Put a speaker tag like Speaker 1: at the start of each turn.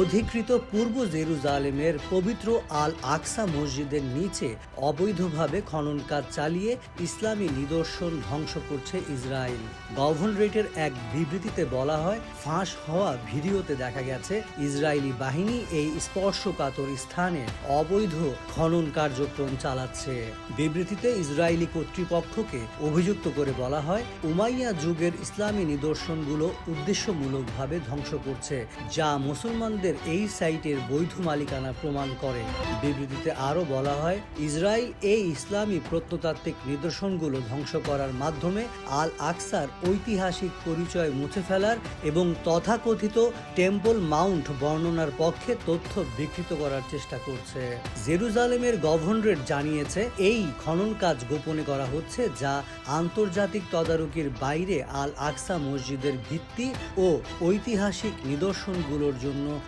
Speaker 1: অধিকৃত পূর্ব জেরুজালেমের পবিত্র আল আকসা মসজিদের নিচে অবৈধভাবে খনন কাজ চালিয়ে ইসলামী নিদর্শন ধ্বংস করছে ইসরায়েল। গভর্নরেটের এক বিবৃতিতে বলা হয়, ফাঁস হওয়া ভিডিওতে দেখা গেছে, ইসরায়েলি বাহিনী এই স্পর্শকাতর স্থানে অবৈধ খনন কার্যক্রম চালাচ্ছে। বিবৃতিতে ইসরায়েলি কর্তৃপক্ষকে অভিযুক্ত করে বলা হয়, উমাইয়া যুগের ইসলামী নিদর্শনগুলো উদ্দেশ্যমূলকভাবে ধ্বংস করছে, যা মুসলমানদের এই সাইটের বৈধ মালিকানা প্রমাণ করে। বিবৃতিতে আরও বলা হয়, ইসরায়েল এই ইসলামী প্রত্নতাত্ত্বিক নিদর্শনগুলো ধ্বংস করার মাধ্যমে আল আকসার ঐতিহাসিক পরিচয় মুছে ফেলার এবং তথাকথিত টেম্পল মাউন্ট বর্ণনার পক্ষে তথ্য বিকৃত করার চেষ্টা করছে। জেরুজালেমের গভর্নরেট জানিয়েছে, এই খনন কাজ গোপনে করা হচ্ছে যা আন্তর্জাতিক তদারকির বাইরে আল আকসা মসজিদের ভিত্তি ও ঐতিহাসিক নিদর্শনগুলোর জন্য